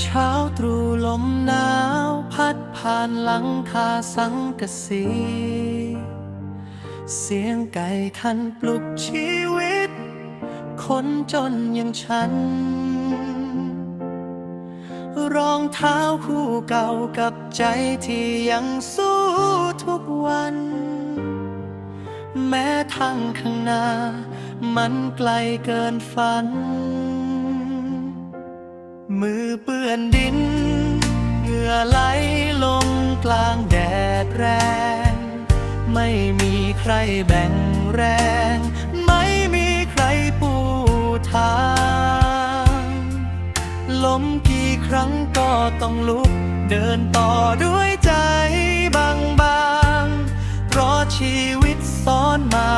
เช้าตรู่ลมหนาว พัดผ่านหลังคาสังกะสี เสียงไก่คันปลุกชีวิต คนจนอย่างฉัน รองเท้าคู่เก่ากับใจที่ยังสู้ทุกวัน แม้ทางข้างหน้า มันไกลเกินฝัน มือเปื้อนดิน เหงื่อไหลลงกลางแดดแรง ไม่มีใครแบ่งแรง ไม่มีใครปูทางล้มกี่ครั้งก็ต้องลุก เดินต่อด้วยใจบางๆเพราะชีวิตสอนมา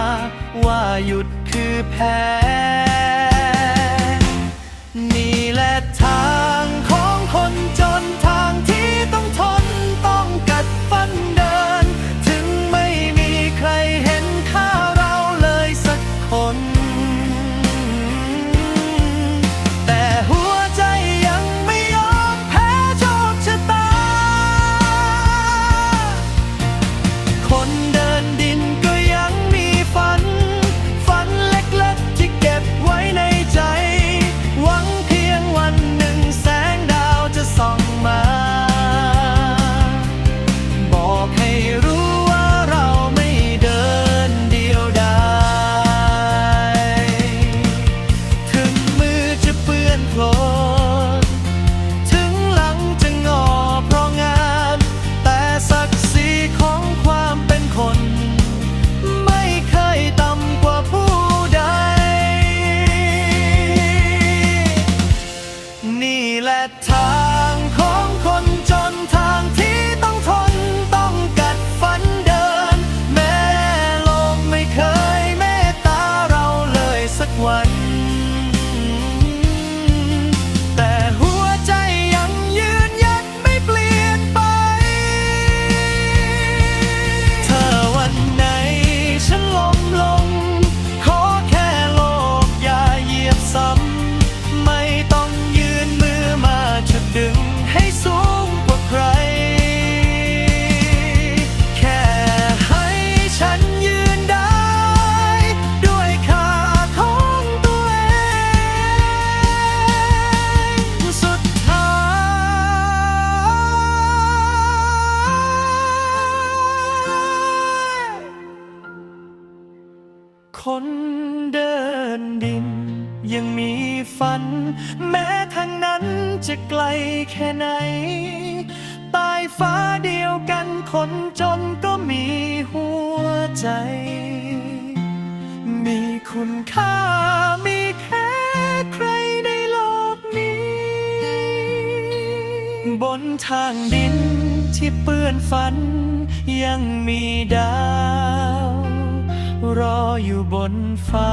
ว่าหยุดคือแพ้นี่แหละทาง นี่แหละเธอ คนเดินดิน ยังมีฝัน แม้ทางนั้นจะไกลแค่ไหนใต้ฟ้าเดียวกันคนจนก็มีหัวใจ มีคุณค่ามีแค่ใครในโลกนี้ บนทางดินที่เปื้อนฝันยังมีดาว รออยู่บนฟ้า